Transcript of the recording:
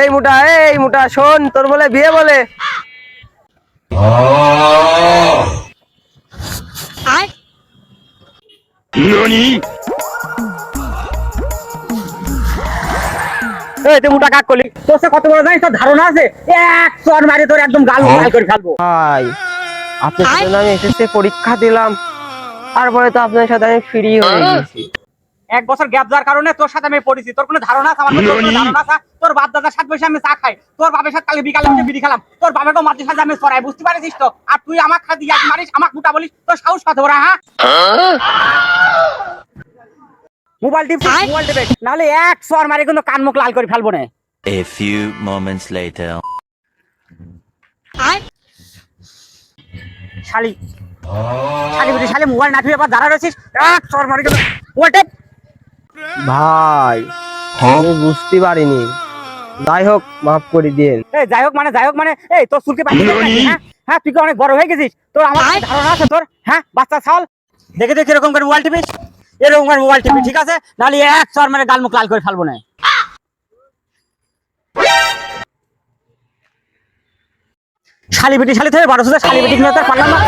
এই মুটা এই মুটা শোন তোর বলে বিয়ে বলে। মোটা কাক করলি? তোর সে কত বড় জানিস? তোর ধারণা আছে? এক চর মারি তোর একদম গাল লাল করে ফেলব। ভাই আপনার সাথে আমি এসএসসি পরীক্ষা দিলাম তারপরে তো আপনার সাথে আমি ফ্রি হয়ে গেছি। এক বছর গ্যাপ দেওয়ার কারণে তোর সাথে আমি পড়েছি। তোর কোনো ধারণা আছে? আমার মধ্যে তোর কোনো ধারণা আছে? তোর বাপ দাদার সাথে বসে আমি চা খাই। তোর বাপের সাথে কালকে বিকালে বসে বিড়ি খেলাম। তোর বাপের মাটির সাথে আমি সরাই বুঝতে পারিস তো? আর তুই আমার খাতে ইয়াক মারিস আমাক মোটা বলিস তোর সাহস কত ওরা হ্যাঁ? মোবাইল টিপ মোবাইল টিপে। নাহলে এক সর মারি কিন্তু কান মুখ লাল করে ফেলব না। A few moments later. শালি। শালি বুঝি শালি মোবাইল না ধুয়ে আবার দাঁড়া রয়েছিস? এক সর মারি কিন্তু। ভাই আমি বুঝতে পারিনি। যাই হোক মাফ করে দিন এই যাই হোক মানে যাই হোক মানে এই তোর চুলকে পাখি হ্যাঁ? হ্যাঁ তুই কি অনেক বড় হয়ে গেছিস? তোর আমার কি ধারণা আছে তোর হ্যাঁ? বাচ্চা ছাল। দেখে দেখে এরকম করে মোবাইল টিপিস। এরকম করে মোবাইল টিপি ঠিক আছে? নাহলে এক চর মানে গাল মুখ লাল করে ফেলব না। শালি বেটি শালি থেকে বারোশো শালি বেটি তো আর পারলাম না